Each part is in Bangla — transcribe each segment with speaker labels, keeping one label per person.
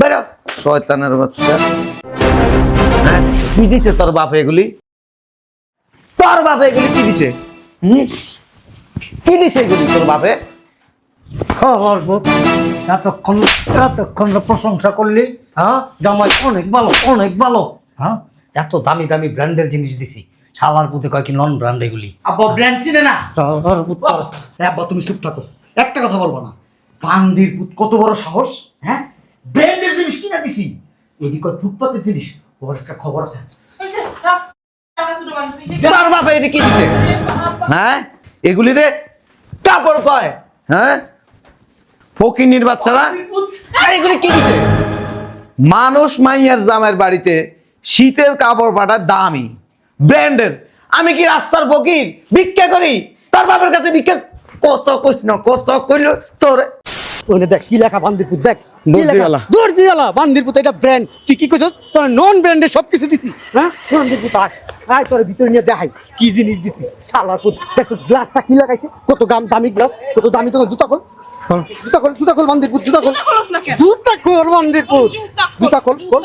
Speaker 1: বেরো। শয়তানের বাচ্চা। হ্যাঁ কি দিছে তোর বাপ এগুলি? তোর বাপ এগুলি কি দিছে? হুম? কি দিছে এগুলি তোর বাপে?
Speaker 2: এতক্ষণ এতক্ষণ প্রশংসা করলি হ্যাঁ? জামাই অনেক ভালো অনেক ভালো হ্যাঁ? এত দামি দামি ব্র্যান্ডের জিনিস দিছি। শালার পুঁতে কয় কি নন ব্র্যান্ড এগুলি।
Speaker 3: আব্বা ব্র্যান্ড চিনে না? আব্বা তুমি চুপ থাকো। একটা কথা বলব না। বান্দির পুত কত বড় সাহস হ্যাঁ? ব্র্যান্ডের জিনিস কিনা দিছি। এদিকে ফুটপাতের জিনিস ওর একটা খবর আছে।
Speaker 1: তোর এটা হ্যাঁ? এগুলি রে কয় হ্যাঁ? ফকিনির বাচ্চারা এগুলি মানুষ মাইয়ার জামাইয়ের বাড়িতে শীতের কাপড় পাঠার দামি ব্র্যান্ডের। আমি কি রাস্তার ফকির? ভিক্ষা করি? তার বাপের কাছে ভিক্ষা কত না, কত কইল তোর
Speaker 2: ওনে দেখ কি লেখা বান্দিরপুর দেখ
Speaker 1: দর্জিওয়ালা।
Speaker 2: বান্দিরপুর এটা ব্র্যান্ড তুই কি কইছস? তোর নন ব্র্যান্ডের সব কিছু দিছি হ্যাঁ? বান্দিরপুর আস। আয় তোর ভিতরে নিয়ে দেখাই কি জিনিস দিছি। পুত দেখ গ্লাসটা কি লাগাইছে? কত দাম দামি গ্লাস কত দামি তো জুতা খোল। জুতা খোল জুতা খোল বান্দিরপুর জুতা খোল।
Speaker 4: না
Speaker 2: জুতা খোল বান্দিরপুর। জুতা খোল খোল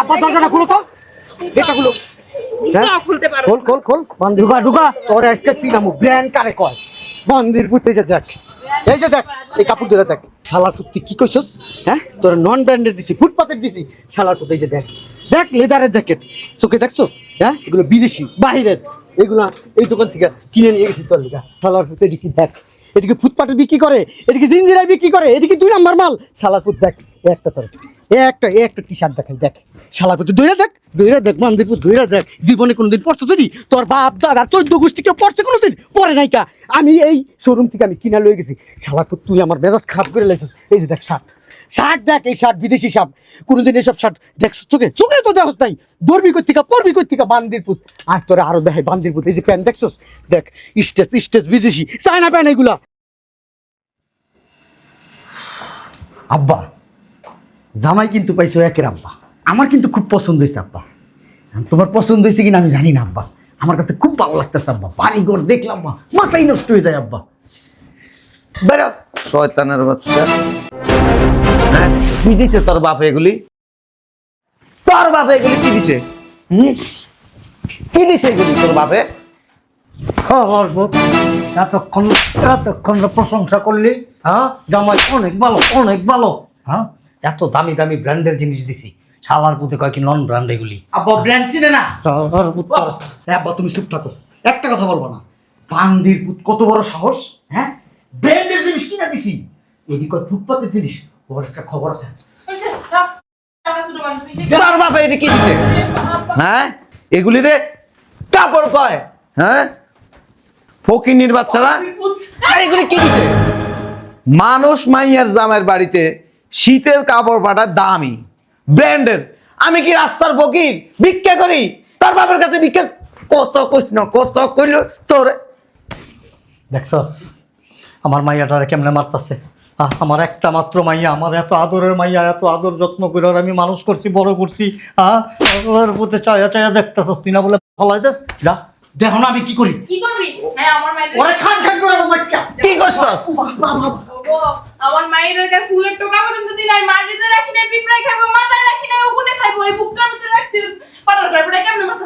Speaker 2: আব্বা দরজাটা খুলো তো। এটা খুলো। হ্যাঁ?
Speaker 4: জুতা খুলতে পারো।
Speaker 2: খোল খোল খোল। বান ঢুকা তোর আজকে চিনামু ব্র্যান্ড কারে কয়? মন্দির পুঁতে যে দেখ এই যে দেখ, এই কাপড় ধরে দেখ। শালার ফুটতি কি কইছস? হ্যাঁ? তোর নন ব্র্যান্ডের দিছি, ফুটপাতের দিছি। শালার ফুট এই যে দেখ দেখ লেদারের জ্যাকেট চোখে দেখছস? হ্যাঁ? এগুলো বিদেশি, বাহিরের। এগুলো এই দোকান থেকে কিনে নিয়ে গেছি তোর লিখা শালার পুত্তি কি দেখ এদিকে ফুটপাতে বিক্রি করে? এদিকে জিঞ্জিরায় বিক্রি করে? এদিকে দুই নাম্বার মাল? শালার ফুট দেখ একটা তোর। একটা একটা টি শার্ট দেখাই, দেখ। শালার পুত দইরা দেখ দইরা দেখ মন্দিরপুর দইরা দেখ। জীবনে কোনোদিন পড়ছো যদি, তোর বাপ, দাদা, চোদ্দ গোষ্ঠী কেউ পড়ছে কোনোদিন? পড়ে নাই কা। আমি এই শোরুম থেকে আমি কিনা লয়ে গেছি। পুত তুই আমার মেজাজ খারাপ করে লাগছিস এই যে দেখ শার্ট শার্ট দেখ, এই শার্ট বিদেশি শার্ট কোনোদিন এসব শার্ট দেখ চোখে? চোখে তো দেখছ নাই। দর্বি কর্তিকা পড়বি কর্তিকা বান্দিরপুত আর তোরা আরও দেখাই বান্দির পুত এই যে প্যান্ট দেখছস? দেখ, স্টেজ স্টেজ বিদেশি। চায়না প্যান্ট এগুলা। আব্বা জামাই কিন্তু পাইছো একের আব্বা। আমার কিন্তু খুব পছন্দ হয়েছে আব্বা। তোমার পছন্দ হয়েছে কিনা আমি জানি না আব্বা। আমার কাছে খুব ভালো লাগতেছে আব্বা। বাড়ি ঘর দেখলাম মা মাথাই নষ্ট হয়ে যায় আব্বা।
Speaker 1: বেরো। শয়তানের বাচ্চা। হ্যাঁ কি দিছে তোর বাপ এগুলি? তোর বাপ এগুলি কি দিছে? হুম? কি দিছে এগুলি তোর বাপে?
Speaker 2: খবর বোধ এতক্ষণ এতক্ষণ প্রশংসা করলি হ্যাঁ? জামাই অনেক ভালো অনেক ভালো হ্যাঁ? এত দামি দামি ব্র্যান্ডের জিনিস দিছি। শালার পুঁতে কয় কি নন ব্র্যান্ড এগুলি?
Speaker 3: আব্বা ব্র্যান্ড চিনে না?
Speaker 2: শালার পুত।
Speaker 3: এ আব্বা তুমি চুপ থাকো। একটা কথা বলব না। বান্দির পুত কত বড় সাহস হ্যাঁ? ব্র্যান্ডের জিনিস কিনা দিছি। এদিকে ফুটপাতের জিনিস। ওর একটা খবর আছে।
Speaker 1: তোর বাপে এটা কি দিছে হ্যাঁ? এগুলি রে কাপড় কয় হ্যাঁ? ফকিনির বাচ্চারা। আর এগুলি কি দিছে মানুষ মাইয়ার জামাইয়ের বাড়িতে শীতের কাপড় পাঠার দামি ব্র্যান্ডের। আমি কি রাস্তার ফকির? ভিক্ষা করি? তার বাপের কাছে ভিক্ষা কত কইস না কত কইল তোর?
Speaker 2: দেখছস আমার মাইয়াটারে কেমনে মারতাছে? আহ, আমার একটা মাত্র মাইয়া আমার এত আদরের মাইয়া এত আদর যত্ন করে আমি মানুষ করছি বড় করছি হ্যাঁ প্রতি চায়া চায়া দেখতেছস তুই না বলে ফলাই দেস যা।
Speaker 3: দেখো না আমি কি করি?
Speaker 4: কি করবি? হ্যাঁ আমার
Speaker 3: ওরে খান খান করে আমার
Speaker 1: কি করছস?
Speaker 4: আমার মায়ের গায়ে ফুলের টোকা পর্যন্ত দিন আমি মাটিতে রাখি না পিঁপড়ায় খাব মাথায় রাখি না ওগুনে খাইবো এই বুকটার মধ্যে রাখছি। পাড়ার করে পড়ে কেমনে মাথা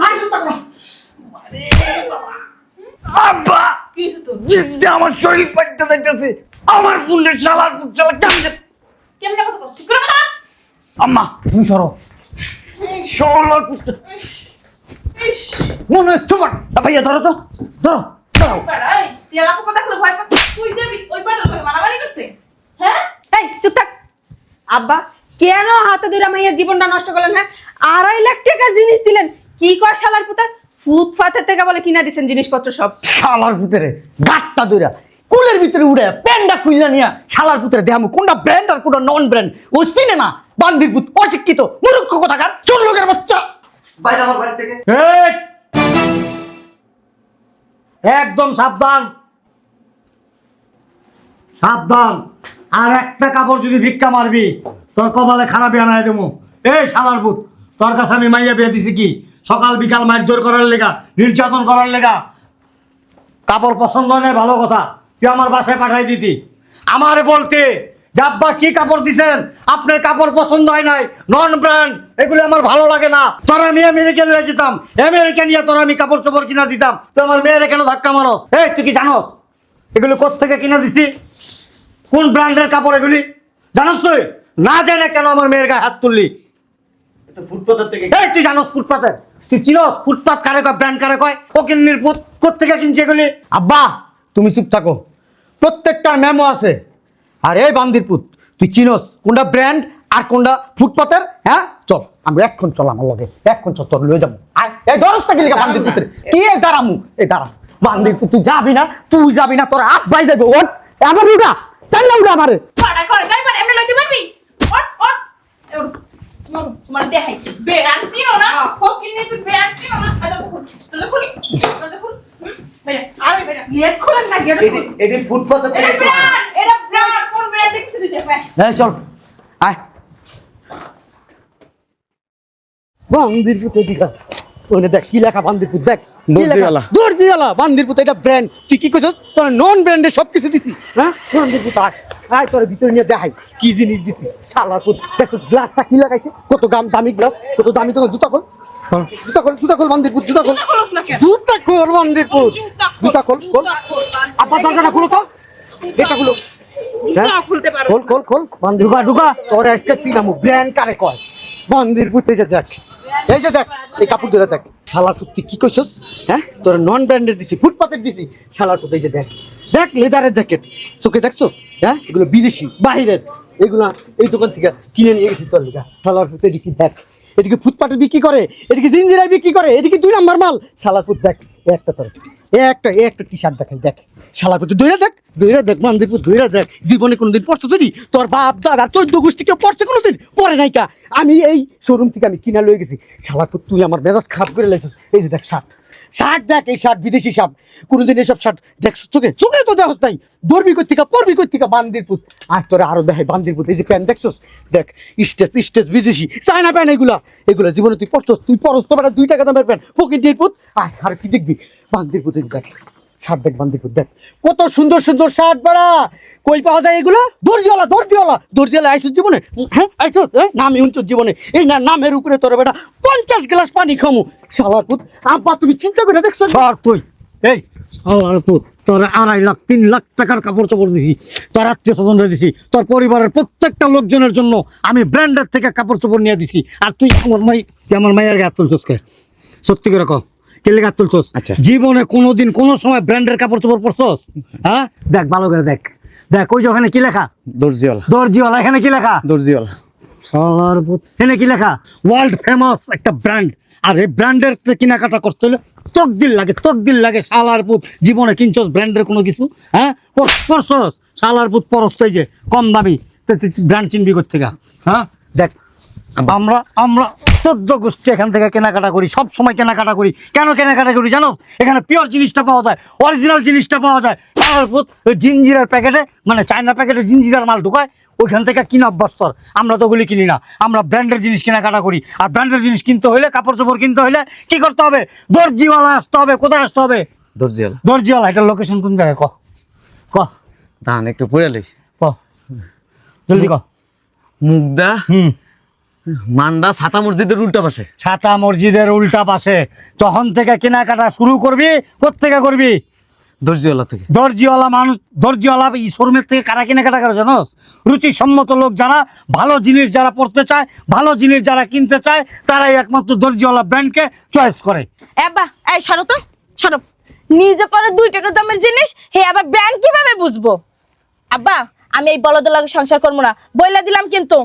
Speaker 1: আব্বা!
Speaker 4: কি তোর?
Speaker 1: চিন্তা আমার শরীর পাইতে যাইতেছে আমার বুনের চালার চালা কান্দে
Speaker 4: কেমনে কথা কস ঠিক করে কথা
Speaker 1: আম্মা
Speaker 2: তুমি সরো।
Speaker 1: শালার
Speaker 4: ইস।
Speaker 2: মনে হচ্ছে তোমার। ভাইয়া ধরো তো। ধরো। ধরো
Speaker 4: পাড়াই তুই দেখলে ভয় পাচ্ছিস। তুই যাবি ওই পাড়ার লোকে মারামারি
Speaker 5: চুপ থাক আব্বা কেন হাতে দুইরা মাইয়ের জীবনটা নষ্ট করলেন হ্যাঁ? আড়াই লাখ টাকার জিনিস দিলেন। কি কয় শালার পুতা? ফুটপাতের থেকে বলে কিনা দিচ্ছেন জিনিসপত্র সব?
Speaker 2: শালার ভিতরে গাটটা দইরা কুলের ভিতরে উড়ে প্যান্ডা কুইলা নিয়া শালার ভিতরে দেখামু। কোনটা ব্র্যান্ড আর কোনটা নন ব্র্যান্ড ও চিনে না বান্দির পুত অশিক্ষিত মূর্খ কোথাকার চোর লোকের বাচ্চা।
Speaker 3: বাইরে আমার বাড়ি থেকে!
Speaker 2: একদম সাবধান। সাবধান। আর একটা কাপড় যদি ভিক্ষা মারবি, তোর কপালে খারাপ আনাই দেবো। এই শালার পুত তোর কাছে আমি মাইয়া বিয়ে দিছি কি? সকাল বিকাল মারধর করার লেগা, নির্যাতন করার লেগা। কাপড় পছন্দ নেই, ভালো কথা। তুই আমার বাসায় পাঠাই দিতি। আমার বলতে
Speaker 3: জাব্বা কি কাপড় দিছেন? আপনার কাপড় পছন্দ হয় নাই, নন ব্র্যান্ড, এগুলো আমার ভালো লাগে না। তোর আমি আমেরিকা নিয়ে যেতাম, আমেরিকা নিয়ে তোর আমি কাপড় চোপড় কিনা দিতাম। তো আমার মেয়েরা কেন ধাক্কা মারস? এই, তুই কি জানোস? এগুলো কোথেকে কিনা দিছি? কোন ব্র্যান্ডের কাপড় এগুলি? জানোস তুই? না জানে কেন আমার মেয়ের গায়ে হাত তুললি?
Speaker 1: এটা ফুটপাতের থেকে
Speaker 3: এই তুই জানোস ফুটপাতে তুই চিনস? ফুটপাত কারে কয় ব্র্যান্ড কারে কয়? ও কোথেকে কিনছে এগুলি?
Speaker 2: আব্বা তুমি চুপ থাকো। প্রত্যেকটার মেমো আছে। আর এই বান্দির পুত তুই চিনোস কোনটা ব্র্যান্ড আর কোনটা ফুটপাতের? হ্যাঁ? চল আমি চল আমার লগে। চল তোর লয়ে যাব। আয়, এই দরজটা গেলি বান্দির পুত্রে কি দাঁড়ামু? এই দাঁড়া। বান্দির পুত তুই যাবি না? তুই যাবি না তোর আব্বাই যাবে ওট আমার চাল উঠা আমারে।
Speaker 4: পাড়া করে গাই পাড়া এমনি লইতে পারবি? ওঠ মরু তোমার দেখাই বেড়ান চিনো না ফকির নিয়ে তুই বেড়ান চিনো না। এটা তো খুল এটা খুলি এটা খুল। বেড়া আরে বেড়া গেট খোলেন না গেট
Speaker 1: এটি থেকে
Speaker 4: কোন দেখতে দিতে পারে
Speaker 2: এই চল। আয়। ওনে দেখ কি লেখা বান্দির পুত দেখ
Speaker 1: দর্জিওয়ালা।
Speaker 2: দর্জিওয়ালা বান্দির এটা ব্র্যান্ড তুই কি কইছস? তোর নন ব্র্যান্ডে সব কিছু দিছি হ্যাঁ? বান্দির পুত আয় আয় তোর ভিতরে নিয়ে দেখাই কি জিনিস দিছি। শালার পুত দেখ গ্লাসটা কি লাগাইছে? কত দাম দামি গ্লাস কত দামি তো জুতা খোল। জুতা খোল জুতা খোল বান্দির পুত জুতা খোল।
Speaker 4: জুতা খোলস না কেন?
Speaker 2: জুতা খোল বান্দির পুত জুতা খোল খোল। আব্বা দরজাটা খুলো তো। এটা খুলো। হ্যাঁ? খোল খোল খোল। বান্দির ঢুকা ঢুকা। তোর আজকে চিনামু ব্র্যান্ড কারে কয়? বান্দির পুতে যে দেখ এই যে দেখ, এই কাপড় ধরে দেখ। শালা সত্যি কি কইছস? হ্যাঁ? তোর নন ব্র্যান্ডের দিছি, ফুটপাতের দিছি। শালা তো এই যে দেখ। দেখ লেদারের জ্যাকেট চোখে দেখছস? হ্যাঁ? এগুলো বিদেশি, বাহিরের। এগুলো এই দোকান থেকে কিনে নিয়ে গেছি তোর লিখা শালার ফুটে দেখ। এটিকে ফুটপাতে বিক্রি করে এটিকে জিঞ্জিরায় বিক্রি করে এটিকে দুই নাম্বার মাল। শালার ফুট, দেখ। একটা তোর, একটা একটা টি শার্ট দেখাই, দেখ। শালা পুত দইরা দেখ দইরা দেখ মানদীপুর দইরা দেখ। জীবনে কোনোদিন পড়ছো তুই তোর বাপ, দাদা, চোদ্দ গোষ্ঠী কেউ পড়ছে কোনোদিন? পড়ে নাই কা। আমি এই শোরুম থেকে আমি কিনা লয়ে গেছি। শালাপুর তুই আমার মেজাজ খারাপ করে লাগছিস এই যে দেখ শার্ট শার্ট দেখ, এই শার্ট বিদেশি শার্ট। কোনোদিন এসব শার্ট দেখ চোখে চোখে তো দেখছ নাই। দর্বি কর্তিকা পর্বি কর্তিকা বান্দির পুত। আর তোরে আরও দেখ বান্দির পুত। এই যে প্যান্ট দেখছস? দেখ, স্টেজ স্টেজ বিদেশি। চায়না প্যান্ট এগুলা। এগুলো জীবনে তুই পড়ছস তুই পড়স তো দুই টাকা দামের প্যান্ট। পকেটের পুত। আর কি দেখবি? বান্দির পুত দেখ শার্ট দেখ বান্দিপুর দেখ। কত সুন্দর সুন্দর শার্ট বাড়া। কই পাওয়া যায় এগুলো? দর্জিওয়ালা দর্জিওয়ালা। দর্জিওয়ালা আইসুর জীবনে? হ্যাঁ আইসুস হ্যাঁ নামই উঞ্চুর জীবনে। এই না, নামের উপরে তোর বেটা পঞ্চাশ গ্লাস পানি খামু। শালার আব্বা, তুমি চিন্তা করে দেখছ
Speaker 3: সর তুই। এই তোর আড়াই লাখ, তিন লাখ টাকার কাপড় চোপড় দিছি, তোর আত্মীয় স্বজনরা দিছি, তোর পরিবারের প্রত্যেকটা লোকজনের জন্য আমি ব্র্যান্ডের থেকে কাপড় চোপড় নিয়ে দিছি। আর তুই আমার মাই আমার মায়ের গায়ে তুলছস সত্যি করে কম কে লেগে হাত তুলছস?
Speaker 1: আচ্ছা।
Speaker 3: জীবনে কোনোদিন কোনো সময় ব্র্যান্ডের কাপড় চোপড় পরছস? হ্যাঁ? দেখ ভালো করে দেখ। দেখ ওই যে ওখানে কি লেখা?
Speaker 1: দর্জিওয়ালা।
Speaker 3: দর্জিওয়ালা এখানে কি লেখা?
Speaker 1: দর্জিওয়ালা।
Speaker 3: সালার এখানে কি লেখা? ওয়ার্ল্ড ফেমাস একটা ব্র্যান্ড আর এই ব্র্যান্ডের কেনাকাটা করতে হলে তকদিল লাগে তকদিল লাগে পুত। জীবনে কিনছস ব্র্যান্ডের কোনো কিছু? হ্যাঁ? পর- পরছস? পুত তো যে কম দামি। ব্র্যান্ড চিনবি করতে গা হ্যাঁ? দেখ আমরা আমরা চোদ্দ গোষ্ঠী এখান থেকে কেনাকাটা করি সব সময় কেনাকাটা করি। কেন কেনাকাটা করি জানো এখানে পিওর জিনিসটা পাওয়া যায় অরিজিনাল জিনিসটা পাওয়া যায়। জিঞ্জিরার প্যাকেটে মানে চায়না প্যাকেটে জিঞ্জিরার মাল ঢুকায় ওইখান থেকে কিনা অভ্যস্তর আমরা তো ওগুলি কিনি না আমরা ব্র্যান্ডের জিনিস কেনাকাটা করি। আর ব্র্যান্ডের জিনিস কিনতে হলে কাপড় চোপড় কিনতে হলে কি করতে হবে? দর্জিওয়ালা আসতে হবে কোথায় আসতে হবে?
Speaker 1: দর্জিওয়ালা।
Speaker 3: দর্জিওয়ালা এটার লোকেশন কোন জায়গায়? ক ক।
Speaker 1: ধান একটু পড়ে লইস
Speaker 3: ক। জলদি ক।
Speaker 1: মুগদা
Speaker 3: হুম।
Speaker 1: মান্ডা ছাতা মসজিদের উল্টা পাশে।
Speaker 3: ছাতা মসজিদের উল্টা পাশে। তখন থেকে কেনাকাটা শুরু করবি কোথেকে করবি?
Speaker 1: দর্জিওয়ালা থেকে।
Speaker 3: দর্জিওয়ালা মানুষ দর্জিওয়ালা এই শোরুমের থেকে কারা কেনাকাটা করে জানো? রুচিসম্মত লোক যারা ভালো জিনিস যারা পড়তে চায় ভালো জিনিস যারা কিনতে চায় তারাই একমাত্র দর্জিওয়ালা ব্র্যান্ডকে চয়েস করে।
Speaker 5: আব্বা এই সরো তো সরো নিজে পরে দুই টাকা দামের জিনিস হে আবার ব্র্যান্ড কীভাবে বুঝব? আব্বা আমি এই বলদের লাগে সংসার করব না। বইলা দিলাম কিন্তু।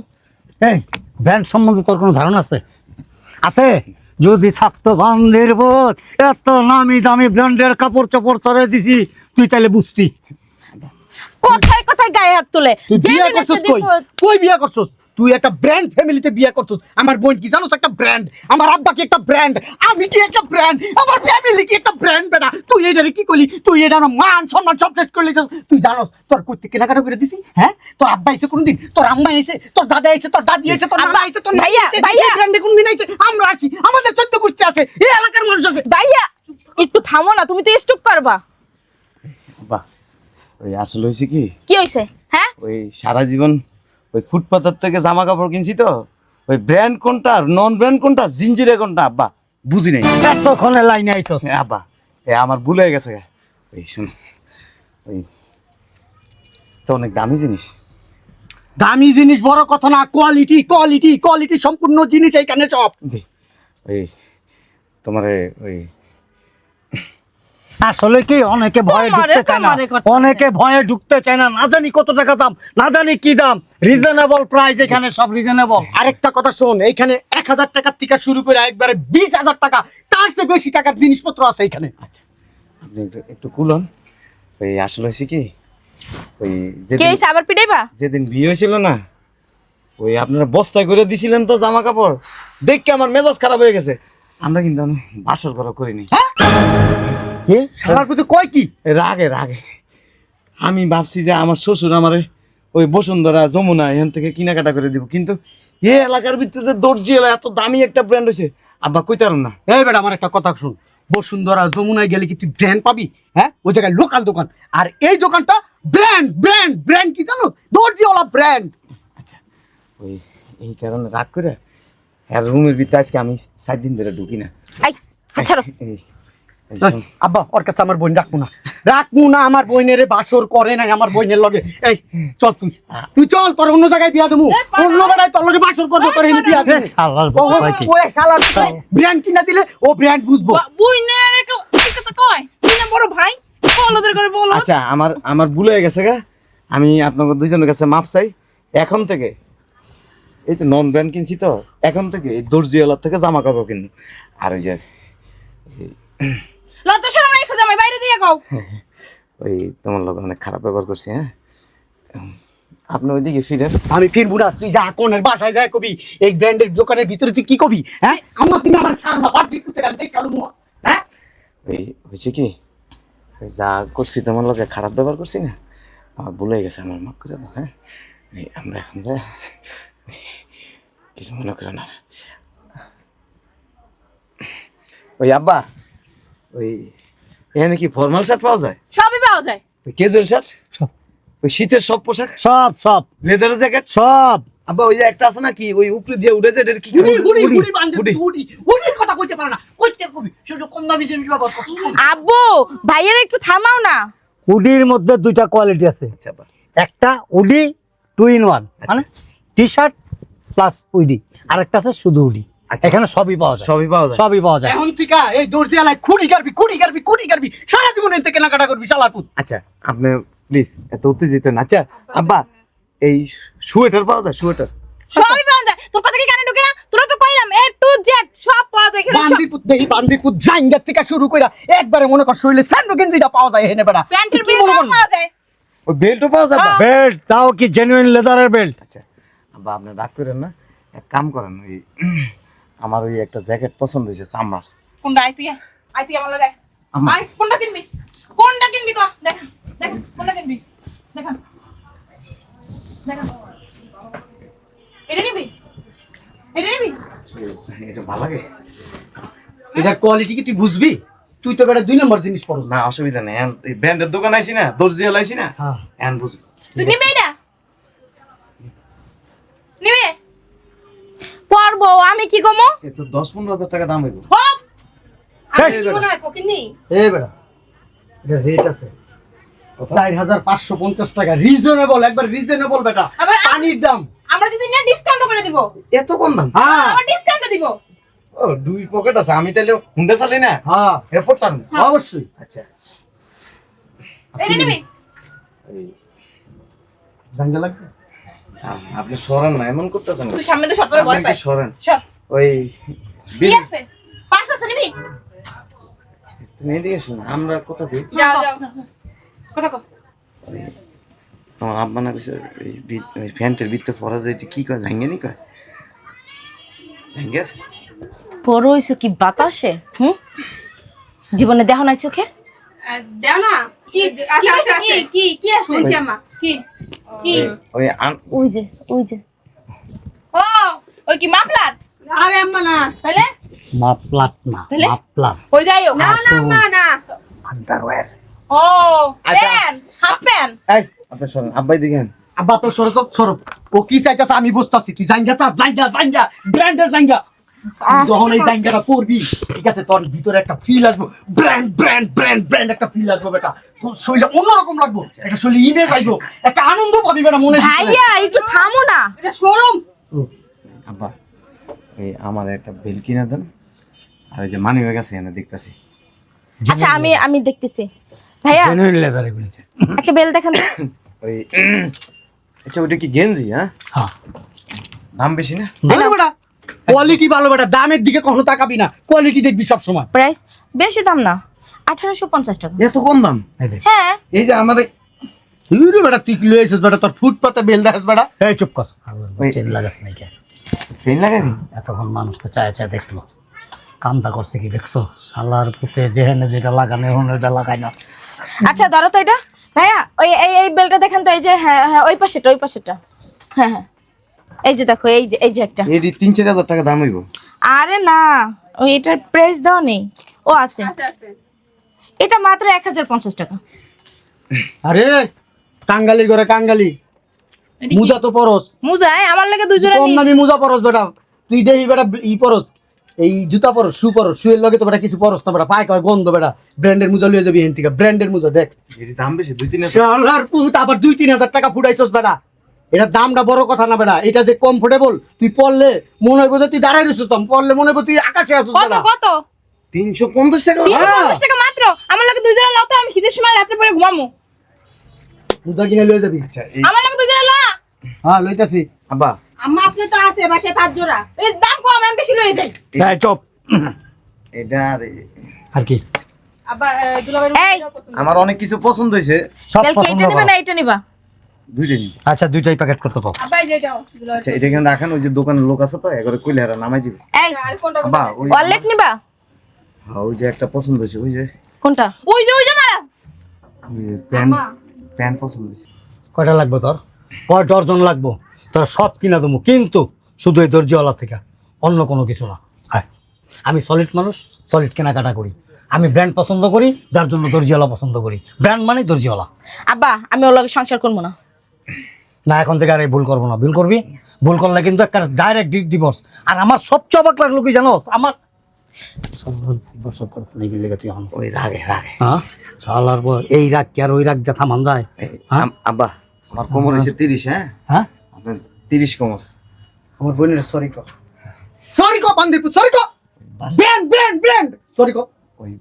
Speaker 3: এই ব্যান্ড সম্বন্ধে তোর কোনো ধারণা আছে? আছে? যদি থাকতো বান্ধের বোধ এত নামি দামি ব্র্যান্ডের কাপড় চোপড় তরে দিছি তুই তাহলে বুঝতি।
Speaker 5: কোথায় কোথায় গায়ে হাত তুলে।
Speaker 2: তুই বিয়ে করছস কই? কই বিয়া করছস? তুই একটা ব্র্যান্ড ফ্যামিলিতে বিয়া করছস। আমার বোন কি জানোস একটা ব্র্যান্ড আমার আব্বা কি একটা ব্র্যান্ড আমি কি একটা ব্র্যান্ড আমার ফ্যামিলি কি একটা ব্র্যান্ড বেটা? তুই এটা কি করলি? তুই এটা মান সম্মান সব শেষ করলি তুই জানোস তোর থেকে কেনাকাটা করে দিছি হ্যাঁ? তোর আব্বা এসে কোনদিন তোর আম্মা এসে তোর দাদা এসে তোর দাদি এসে তোর নানা
Speaker 5: আব্বা,
Speaker 2: এসে তোর
Speaker 5: ভাইয়া,
Speaker 2: ভাইয়া। ব্র্যান্ডে কোনদিন এসে আমরা আছি আমাদের চোদ্দ গোষ্ঠী আছে এই এলাকার মানুষ আছে।
Speaker 5: ভাইয়া একটু থামো না তুমি তো স্টক করবা।
Speaker 1: বাহ ওই আসলে হয়েছে কি?
Speaker 5: কি হইছে হ্যাঁ?
Speaker 1: ওই সারা জীবন ওই ফুটপাতের থেকে জামা কাপড় কিনছি তো ওই ব্র্যান্ড কোনটা আর নন ব্র্যান্ড কোনটা? জিঞ্জিরে কোনটা? আব্বা বুঝি নাই।
Speaker 3: এতক্ষণে লাইনে
Speaker 1: এ আব্বা এ আমার ভুল হয়ে গেছে। ওই শুন ওই তো অনেক দামি জিনিস।
Speaker 2: দামি জিনিস বড় কথা না কোয়ালিটি কোয়ালিটি কোয়ালিটি সম্পূর্ণ জিনিস এইখানে সব।
Speaker 1: জি ওই তোমার ওই
Speaker 3: আসলে কি অনেকে ভয়ে ঢুকতে চায় না? অনেকে ভয়ে ঢুকতে চায় না। না জানি কত টাকা দাম না জানি কি দাম। রিজনেবল প্রাইস এখানে সব রিজনেবল
Speaker 2: আরেকটা কথা শোন এইখানে এক হাজার টাকার থেকে শুরু করে একবারে বিশ হাজার টাকা। তার চেয়ে বেশি টাকার জিনিসপত্র আছে এখানে।
Speaker 1: আচ্ছা। আপনি একটু একটু কুলন। ওই আসলে হয়েছে কি? ওই
Speaker 5: কি
Speaker 1: যেদিন
Speaker 5: আবার পিটাইবা?
Speaker 1: যেদিন বিয়ে হয়েছিল না ওই আপনারা বস্তায় করে দিছিলেন তো জামা কাপড় দেখকে আমার মেজাজ খারাপ হয়ে গেছে। আমরা কিন্তু এখনও বাসর করা করিনি।
Speaker 3: কি?
Speaker 2: সারার প্রতি কয় কি?
Speaker 1: রাগে রাগে। আমি ভাবছি যে আমার শ্বশুর আমারে ওই বসুন্ধরা যমুনা এখান থেকে কেনাকাটা করে দিব। কিন্তু এ এলাকার ভিতরে দর্জি এলা এত দামি একটা ব্র্যান্ড হয়েছে আব্বা কইতারম না?
Speaker 2: এই বেটা আমার একটা কথা শুন। বসুন্ধরা যমুনায় গেলে কি তুই ব্র্যান্ড পাবি? হ্যাঁ? ওই জায়গায় লোকাল দোকান। আর এই দোকানটা ব্র্যান্ড ব্র্যান্ড ব্র্যান্ড কি জানো? দর্জিওয়ালা ব্র্যান্ড
Speaker 1: আচ্ছা ওই এই কারণে রাগ করে। আর রুমের ভিতরে আজকে আমি সাত দিন ধরে ঢুকি না।
Speaker 5: আই
Speaker 2: আব্বা ওর কাছে আমার বোন রাখব না। রাখব না আমার বোনের বাসর করে নাই আমার বোনের লগে। এই চল তুই। তুই চল তোর অন্য জায়গায় বিয়া দেবো। অন্য বেড়ায় তোর লগে বাসর করব তোর এনে বিয়া দেবো। ব্র্যান্ড কিনা দিলে ও ব্র্যান্ড বুঝব।
Speaker 4: কয়। বড় ভাই বল ওদের করে বলো।
Speaker 1: আচ্ছা আমার আমার ভুল গেছে গা। আমি আপনাদের দুইজনের কাছে মাপ চাই। এখন থেকে এই যে নন ব্র্যান্ড কিনছি তো এখন থেকে এই দর্জিওয়ালার থেকে জামা কাপড় কিনবো। আর ওই যে
Speaker 4: লজ্জা শরম রাখো জামাই বাইরে দিয়ে গাও
Speaker 1: ওই তোমার লোক অনেক খারাপ ব্যবহার করছি হ্যাঁ? আপনি ওইদিকে ফিরেন।
Speaker 2: আমি ফিরবো না তুই যা কোনের বাসায় যায় কবি এই ব্র্যান্ডের দোকানের ভিতরে তুই কি কবি হ্যাঁ? আমার তুমি আমার বাদ দেখ কালু হ্যাঁ?
Speaker 1: ওই হয়েছে কি ওই যা করছি তোমার লোকে খারাপ ব্যবহার করছি না আমার ভুলে গেছে আমার মাফ করে দাও হ্যাঁ? এই আমরা এখন যা কিছু মনে করেন আর ওই আব্বা ওই এখানে কি ফর্মাল শার্ট পাওয়া যায়?
Speaker 4: সবই পাওয়া যায়।
Speaker 1: ওই ক্যাজুয়াল শার্ট
Speaker 3: সব।
Speaker 1: ওই শীতের সব পোশাক?
Speaker 3: সব সব।
Speaker 1: লেদার জ্যাকেট
Speaker 3: সব।
Speaker 1: আব্বা ওই যে একটা আছে না কি? ওই উপরে দিয়ে উঠেছে এটার কি
Speaker 2: উড়ি উড়ি
Speaker 1: উড়ি,
Speaker 2: উড়ি বান্ধে
Speaker 1: উড়ি।
Speaker 2: উড়ি উড়ির কথা কইতে পারে না। কইতে কবি? সেটা কম দামি জিনিস ব্যবহার করছিস
Speaker 5: আব্বু ভাইয়ের একটু থামাও না।
Speaker 3: উডির মধ্যে দুইটা কোয়ালিটি আছে।
Speaker 1: আচ্ছা
Speaker 3: একটা উডি টু ইন ওয়ান মানে টি শার্ট প্লাস উইডি আর একটা আছে শুধু উডি। এখানে সবই পাওয়া যায়।
Speaker 1: সবই পাওয়া যায়।
Speaker 3: সবই পাওয়া যায়।
Speaker 2: এখন থেকে এই দর্জি এলাকায় খুঁড়ি কাটবি খুঁড়ি কাটবি খুঁড়ি কাটবি সারা জীবন এতে কেনাকাটা করবি শালার পুত।
Speaker 1: আচ্ছা আপনি প্লিজ এত উত্তেজিত না। আচ্ছা আব্বা এই সোয়েটার পাওয়া যায় সোয়েটার?
Speaker 4: সবই পাওয়া যায়। তোর কথা কি কানে ঢুকে না? তোরা তো কইলাম এ টু জেড সব পাওয়া যায় এখানে
Speaker 2: বান্দিপুত দেই বান্দিপুত জাইঙ্গার থেকে শুরু কইরা একবারে মনে কর শরীরে স্যান্ডো গেঞ্জিটা পাওয়া যায় হেনে বেড়া।
Speaker 4: প্যান্টের
Speaker 2: কি
Speaker 4: বিল
Speaker 2: মনে
Speaker 4: পাওয়া যায়।
Speaker 1: ওই বেল্টও পাওয়া যায়
Speaker 3: বেল্ট তাও কি জেনুইন লেদারের বেল্ট?
Speaker 1: আচ্ছা আব্বা আপনি রাগ করেন না। এক কাম করেন ওই আমার ওই একটা জ্যাকেট পছন্দ হয়েছে চামড়ার
Speaker 4: কোনটা আই তুই। আই তুই আমার লাগে আই কোনটা কিনবি? কোনটা কিনবি ক দেখ দেখ কোনটা কিনবি? দেখা। দেখা। এটা নিবি? এটা নিবি?
Speaker 1: এটা ভালো লাগে।
Speaker 2: এটার কোয়ালিটি কি তুই বুঝবি? তুই তো বেটা দুই নম্বর জিনিস পড়ো
Speaker 1: না অসুবিধা নেই। এই ব্র্যান্ডের দোকান আইছি না দর্জি আইছি না
Speaker 2: হ্যাঁ।
Speaker 1: বুঝব।
Speaker 4: তুই নিবি এটা? নিবি?
Speaker 5: পরবো আমি কি কমো
Speaker 1: এ তো দশ পনেরো হাজার টাকা দাম হইব।
Speaker 4: হপ!
Speaker 5: আমি কি মনে হয় ফকিনি
Speaker 2: এই বেটা। এটা রেট আছে। চার হাজার পাঁচশো পঞ্চাশ টাকা। রিজনেবল একবার রিজনেবল বেটা। পানির দাম।
Speaker 4: আমরা যদি না ডিসকাউন্ট করে দিব।
Speaker 1: এত কম দাম?
Speaker 2: হ্যাঁ।
Speaker 4: আবার ডিসকাউন্ট দিব।
Speaker 1: ও দুই পকেট আছে। আমি তাহলে হুন্ডা চালাই না?
Speaker 2: হ্যাঁ।
Speaker 1: এটা পড়তাম না।
Speaker 2: অবশ্যই।
Speaker 1: আচ্ছা।
Speaker 4: এটা নিবি।
Speaker 1: এই,
Speaker 2: জাঙ্গা লাগবে?
Speaker 1: আপনি সরেন না এমন করতেছেন
Speaker 4: তুই সামনে তো সত্তর ভয় পাই
Speaker 1: সরেন?
Speaker 4: সর।
Speaker 1: ওই
Speaker 4: কি আছে? পাঁচ আছে নিবি?
Speaker 1: তুমি এদিকে এসো না আমরা কোথা কই
Speaker 4: যাও যাও। কথা কো
Speaker 1: তোমার আব্বা না কইছে এই প্যান্টের ভিতরে পরা যায় কি কয় জাঙ্গে নি কয়? জাঙ্গে আছে?
Speaker 5: বড় হইছো কি বাতাসে? হুম? জীবনে দেখো নাই চোখে?
Speaker 4: দাও না। কি আছে কি কি? কি আছে? শুনছি। আমা কি? কি?
Speaker 1: ওই
Speaker 5: ওই যে ওই যে।
Speaker 4: ও ওই কি মাফলার আরে আম্মা না। তাহলে?
Speaker 3: মাপলাট না
Speaker 4: তাহলে? ওই যাই হোক। না না না না।
Speaker 3: আন্ডারওয়্যার।
Speaker 4: ও। Pant half pant.
Speaker 1: এই আপনি শোনেন আব্বাই দেখেন।
Speaker 2: আব্বা তো সরো ও কি চাইতেছে আমি বুঝতেছি। তুই জাঙ্গা চা জাঙ্গা জাঙ্গা ব্র্যান্ডের জাঙ্গা যখন এই ঠিক আছে তোর ভিতরে একটা ফিল আসব। ব্র্যান্ড ব্র্যান্ড ব্র্যান্ড ব্র্যান্ড একটা ফিল আসব বেটা। তোর শরীরে অন্যরকম লাগবো একটা শরীরে ইমেজ আসব একটা আনন্দ পাবি বেটা মনে
Speaker 5: ভাইয়া একটু থামো না। এটা শোরুম।
Speaker 1: আব্বা এই আমার একটা বেল কিনে দেন। আর ওই যে মানি হয়ে গেছে এনে দেখতেছি।
Speaker 5: আচ্ছা আমি আমি দেখতেছি। ভাইয়া
Speaker 3: জেনুইন লেদার
Speaker 5: একটা বেল দেখান
Speaker 1: ওই আচ্ছা ওটা কি গেঞ্জি হ্যাঁ?
Speaker 3: হ্যাঁ।
Speaker 1: দাম বেশি না?
Speaker 2: বেটা। কোয়ালিটি ভালো বেটা। দামের দিকে কখনো তাকাবি না। কোয়ালিটি দেখবি সব সময়
Speaker 5: প্রাইস বেশি দাম না। আঠারোশো পঞ্চাশ টাকা।
Speaker 1: এত কম দাম?
Speaker 3: এই
Speaker 5: হ্যাঁ।
Speaker 1: এই যে আমাদের
Speaker 2: তুই রে বেটা তুই কি লয়ে এসেছিস বেটা তোর ফুটপাতে বেল দেখাস বেটা।
Speaker 3: এই চুপ কর। চেন লাগাস নাই কে?
Speaker 1: সেল লাগাবি?
Speaker 3: এতক্ষণ মানুষ তো চায় চায় দেখল। কামটা করছে কি দেখছ? শালার পুতে যেখানে যেটা লাগানো এখন ওইটা লাগাই না।
Speaker 5: আচ্ছা ধরো তো এটা। ভাইয়া ওই এই এই বেলটা দেখেন তো এই যে হ্যাঁ হ্যাঁ ওই পাশেটা ওই পাশেটা হ্যাঁ হ্যাঁ। এই যে দেখো এই যে এই যে একটা।
Speaker 1: তিন চার হাজার টাকা দাম হইব।
Speaker 5: আরে না ওই এটার প্রাইস দাও নেই। ও আছে।
Speaker 4: আছে আছে।
Speaker 5: এটা মাত্র এক হাজার পঞ্চাশ টাকা।
Speaker 2: আরে কাঙ্গালির ঘরে কাঙ্গালি। মুজা তো পরস
Speaker 4: মুজা এই, আমার লাগে দুই জোড়া
Speaker 2: কম দামি মুজা পরস বেটা। তুই দেখি বেটা ই পরস এই জুতা পরস শু পরস শুয়ের লগে তো বেটা কিছু পরস না বেটা। পায় কয় গন্ধ বেটা। ব্র্যান্ডের মুজা লিয়ে যাবি এখান থেকে। ব্র্যান্ডের মুজা দেখ।
Speaker 1: দাম বেশি দুই তিন হাজার।
Speaker 2: শালার পুত আবার দুই তিন হাজার টাকা ফুটাইছস বেটা। এটা দামটা বড় কথা না বেড়া। এটা যে কমফোর্টেবল তুই পড়লে মনে হইব যে তুই দাঁড়াই রইছিস তখন পড়লে মনে হইব তুই আকাশে আছিস
Speaker 4: কত কত?
Speaker 1: তিনশো পঞ্চাশ টাকা
Speaker 4: তিনশো পঞ্চাশ টাকা মাত্র? আমার লাগে দুই জোড়া লাও তো আমি শীতের সময় রাত্রে পরে ঘুমামো।
Speaker 2: মুজা কিনে লয়ে যাবি।
Speaker 1: আচ্ছা
Speaker 4: আমার লাগে দুই জোড়া লা।
Speaker 2: হ্যাঁ লইতাছি।
Speaker 1: আব্বা।
Speaker 5: আম্মা আপনি তো আছে বাসায় পাঁচ জোড়া।
Speaker 4: এই দাম কম আমি বেশি লয়ে যাই।
Speaker 3: এই চুপ।
Speaker 1: এটা আর।
Speaker 3: আর কি?
Speaker 4: আবার দুলাভাই
Speaker 5: এই।
Speaker 1: আমার অনেক কিছু পছন্দ হয়েছে।
Speaker 3: সব পছন্দ
Speaker 5: এটা নিবা না এটা নিবা।
Speaker 3: আচ্ছা দুইটাই প্যাকেট করতে
Speaker 4: যেটাও
Speaker 1: আচ্ছা এটা এখানে রাখেন ওই যে দোকানের লোক আছে তো একবারে কইলে হারা নামাই দিবে।
Speaker 5: এই
Speaker 4: আর কোনটা
Speaker 1: আব্বা ওই
Speaker 5: ওয়ালেট নিবা?
Speaker 1: হ্যাঁ, ওই যে একটা পছন্দ হয়েছে ওই যে
Speaker 5: কোনটা?
Speaker 4: ওই যে ওই যে মারা।
Speaker 1: প্যান্ট প্যান্ট পছন্দ
Speaker 3: কয়টা লাগবে তোর? কয় ডর্জন লাগবো? তোর সব কিনা দেবো কিন্তু শুধু এই দর্জিওয়ালা থেকে অন্য কোনো কিছু না। হ্যাঁ আমি সলিড মানুষ সলিড কেনাকাটা করি। আমি ব্র্যান্ড পছন্দ করি যার জন্য দর্জিওয়ালা পছন্দ করি। ব্র্যান্ড মানে দর্জিওয়ালা।
Speaker 5: আব্বা আমি ওর লগে সংসার করব না।
Speaker 3: না এখন থেকে আর এই ভুল করব না। ভুল করবি? ভুল করলে কিন্তু একটা ডাইরেক্ট ডিভোর্স আর আমার সবচেয়ে অবাক লাগল কি জানোস? আমার
Speaker 1: ওই রাগে রাগে।
Speaker 3: হ্যাঁ? এই রাগ কি আর ওই রাগ দেখা মান যায়?
Speaker 1: এই,
Speaker 3: হ্যাঁ?
Speaker 1: আম- আব্বা আমার কোমর হয়েছে তিরিশ হ্যাঁ?
Speaker 3: হ্যাঁ?
Speaker 1: আপনার তিরিশ কোমর।
Speaker 2: আমার বোনের সরি সরি সরি কর ব্র্যান্ড ব্র্যান্ড ব্র্যান্ড সরি কর
Speaker 1: ওই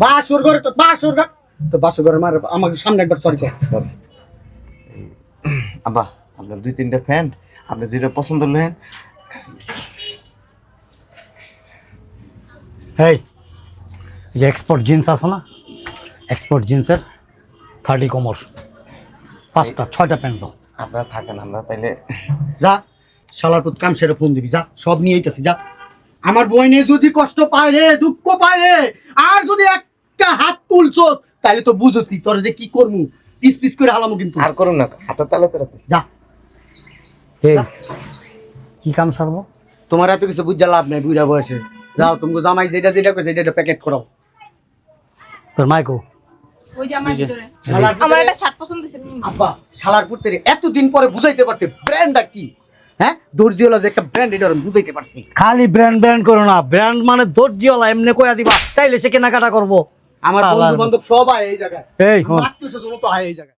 Speaker 2: বাসুর ঘরে। তো বাসুর ঘর তো বাসুর ঘরে মার আমাকে সামনে একবার সরি
Speaker 1: আব্বা আপনার দুই তিনটা প্যান্ট আপনি যেটা পছন্দ হলেন
Speaker 3: এই যে এক্সপোর্ট জিন্স আছে না? এক্সপোর্ট জিন্সের থার্টি কোমর। পাঁচটা ছয়টা প্যান্ট দাও।
Speaker 1: আপনারা থাকেন আমরা তাইলে
Speaker 2: যা শালার পুত কাম সেটা ফোন দিবি যা সব নিয়ে আইতাছি যা। আমার বইনে যদি কষ্ট পায় রে দুঃখ পায় রে আর যদি একটা হাত তুলছস তাহলে তো বুঝেছি তোর যে কি করমু? পিস পিস করে হালামু কিন্তু।
Speaker 1: আর করুন না হাতের তালাতে রাখুন।
Speaker 2: যা।
Speaker 3: হে কি কাম সারবো?
Speaker 2: তোমার এত কিছু বুঝা লাভ নাই বুড়া বয়সে। যাও তুমি জামাই যেটা যেটা কইছে এটা প্যাকেট করো
Speaker 3: তোর মাইকো
Speaker 4: ওই আমার ভিতরে। আমার একটা শার্ট পছন্দ হয়েছে
Speaker 2: আব্বা শালার পুত্রে এতদিন পরে বুঝাইতে পারছে ব্র্যান্ডটা কি? হ্যাঁ? দর্জিওয়ালা যে একটা ব্র্যান্ড এটা বুঝাইতে পারছি।
Speaker 3: খালি ব্র্যান্ড ব্র্যান্ড করো না। ব্র্যান্ড মানে দর্জিওয়ালা এমনি কইয়া দিবা তাইলে সে কেনাকাটা করব।
Speaker 2: আমার বন্ধু বান্ধব সবাই এই জায়গায়।
Speaker 3: এই
Speaker 2: আত্মীয় স্বজন তো হয় এই জায়গায়।